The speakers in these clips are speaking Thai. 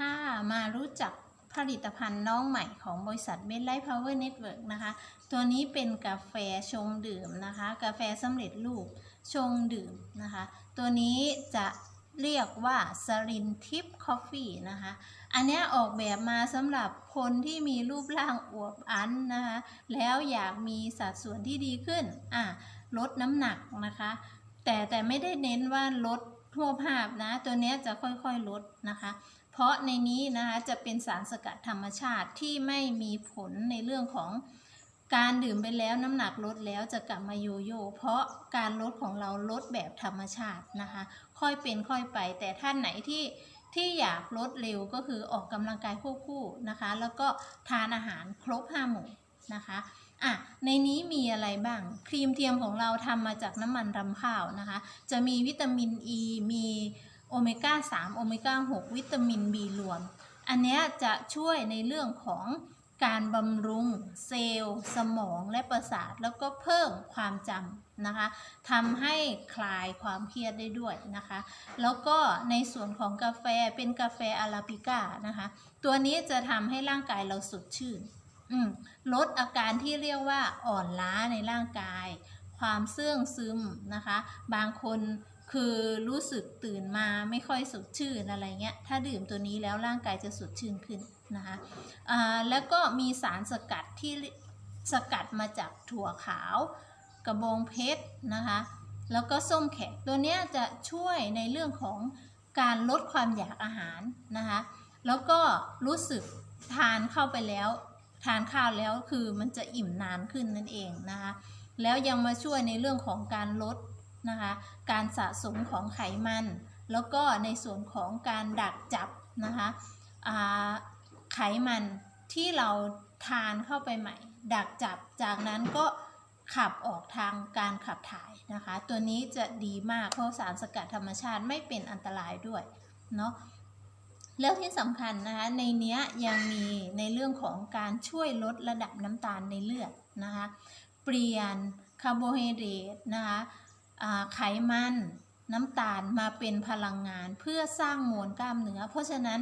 ค่ะมารู้จักผลิตภัณฑ์น้องใหม่ของบริษัทเบนไลท์พาวเวอร์เน็ตเวิร์กนะคะ ตัวนี้เป็นกาแฟชงดื่มนะคะ กาแฟสำเร็จรูปชงดื่มนะคะ ตัวนี้จะเรียกว่าสรินทิปคอฟฟี่นะคะ อันนี้ออกแบบมาสำหรับคนที่มีรูปร่างอวบอันนะคะ แล้วอยากมีสัดส่วนที่ดีขึ้น อะ ลดน้ำหนักนะคะ แต่แต่ไม่ได้เน้นว่าลดทั่วภาพนะ ตัวนี้จะค่อยๆลดนะคะ ราะในนี้นะคะจะเป็นสารสกัดธรรมชาติที่ไม่มีผลในเรื่องของการดื่มไปแล้วน้ำหนักลดแล้วจะกลับมาโยโย่เพราะการลดของเราลดแบบธรรมชาตินะคะ ค่อยเป็นค่อยไป แต่ท่านไหนที่ที่อยากลดเร็วก็คือออกกำลังกายควบคู่นะคะ แล้วก็ทานอาหารครบห้าหมู่นะคะอะในนี้มีอะไรบ้าง ครีมเทียมของเราทำมาจากน้ำมันรำข้าวนะคะ จะมีวิตามินอ e, ีมี โอเมก้า 3 โอเมก้า 6 วิตามิน B รวม อันนี้จะช่วยในเรื่องของการบำรุงเซลล์ สมองและประสาท แล้วก็เพิ่มความจำนะคะทำให้คลายความเครียดได้ด้วยนะคะ แล้วก็ในส่วนของกาแฟเป็นกาแฟอาราบิก้านะคะ ตัวนี้จะทำให้ร่างกายเราสดชื่นลดอาการที่เรียกว่าอ่อนล้าในร่างกาย ความเสื่องซึมนะคะ บางคน คือรู้สึกตื่นมาไม่ค่อยสดชื่นอะไรเงี้ย ถ้าดื่มตัวนี้แล้วร่างกายจะสดชื่นขึ้นนะคะอ่าแล้วก็มีสารสกัดที่สกัดมาจากถั่วขาว กระบองเพชรนะคะ แล้วก็ส้มแขกตัวเนี้ยจะช่วยในเรื่องของการลดความอยากอาหารนะคะ แล้วก็รู้สึกทานเข้าไปแล้ว ทานข้าวแล้วคือมันจะอิ่มนานขึ้นนั่นเองนะคะ แล้วยังมาช่วยในเรื่องของการลด นะคะ การสะสมของไขมัน แล้วก็ในส่วนของการดักจับนะคะไขมันที่เราทานเข้าไปใหม่ ดักจับจากนั้นก็ขับออกทางการขับถ่ายนะคะ ตัวนี้จะดีมากเพราะสารสกัดธรรมชาติไม่เป็นอันตรายด้วยเนาะแล้วที่สำคัญนะคะในเนี้ยยังมีในเรื่องของการช่วยลดระดับน้ำตาลในเลือดนะคะ เปลี่ยนคาร์โบไฮเดรตนะคะ ไขมันน้ำตาลมาเป็นพลังงานเพื่อสร้างมวลกล้ามเนื้อ เพราะฉะนั้น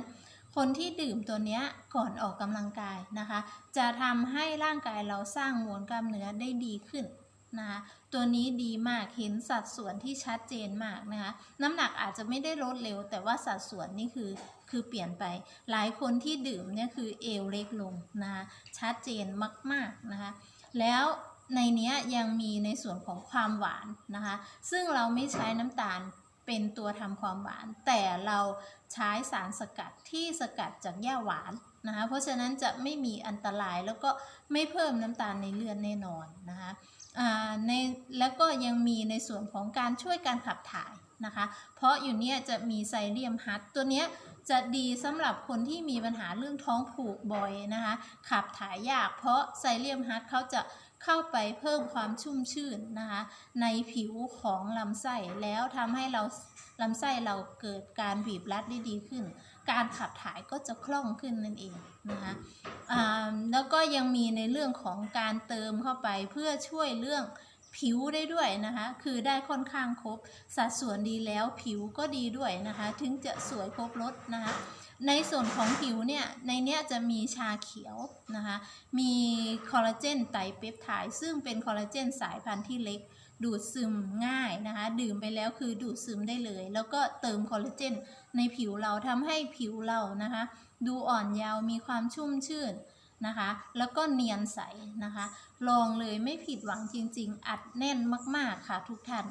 คนที่ดื่มตัวนี้ก่อนออกกำลังกายนะคะ จะทำให้ร่างกายเราสร้างมวลกล้ามเนื้อได้ดีขึ้นนะคะตัวนี้ดีมากเห็นสัดส่วนที่ชัดเจนมากนะคะน้ำหนักอาจจะไม่ได้ลดเร็ว แต่ว่าสัดส่วนนี่คือคือเปลี่ยนไป หลายคนที่ดื่มเนี่ยคือเอวเล็กลงนะคะชัดเจนมากๆนะคะแล้ว ในเนี้ยยังมีในส่วนของความหวานนะคะ ซึ่งเราไม่ใช้น้ำตาลเป็นตัวทำความหวาน แต่เราใช้สารสกัดที่สกัดจากหญ้าหวานนะคะ เพราะฉะนั้นจะไม่มีอันตรายแล้วก็ไม่เพิ่มน้ำตาลในเลือดแน่นอนนะคะอ่าในแล้วก็ยังมีในส่วนของการช่วยการขับถ่ายนะคะ เพราะอยู่เนี่ยจะมีไซเลียมฮัตตัวเนี้ยจะดีสำหรับคนที่มีปัญหาเรื่องท้องผูกบ่อยนะคะ ขับถ่ายยากเพราะไซเลียมฮัตเขาจะเข้าไปเพิ่มความชุ่มชื่นนะคะ ในผิวของลำไส้แล้วทำให้เราลำไส้เราเกิดการบีบรัดได้ดีขึ้น การขับถ่ายก็จะคล่องขึ้นนั่นเองนะคะอ่าแล้วก็ยังมีในเรื่องของการเติมเข้าไปเพื่อช่วยเรื่อง ผิวได้ด้วยนะคะ คือได้ค่อนข้างครบ สัดส่วนดีแล้วผิวก็ดีด้วยนะคะ ถึงจะสวยครบรสนะคะ ในส่วนของผิวเนี่ย ในเนี้ยจะมีชาเขียวนะคะ มีคอลลาเจนไตรเปปไทด์ซึ่งเป็นคอลลาเจนสายพันธุ์ที่เล็ก ดูดซึมง่ายนะคะ ดื่มไปแล้วคือดูดซึมได้เลย แล้วก็เติมคอลลาเจนในผิวเราทำให้ผิวเรานะคะ ดูอ่อนเยาว์มีความชุ่มชื่น นะคะ แล้วก็เนียนใสนะคะ ลองเลยไม่ผิดหวังจริง ๆ อัดแน่นมาก ๆ ค่ะทุกท่าน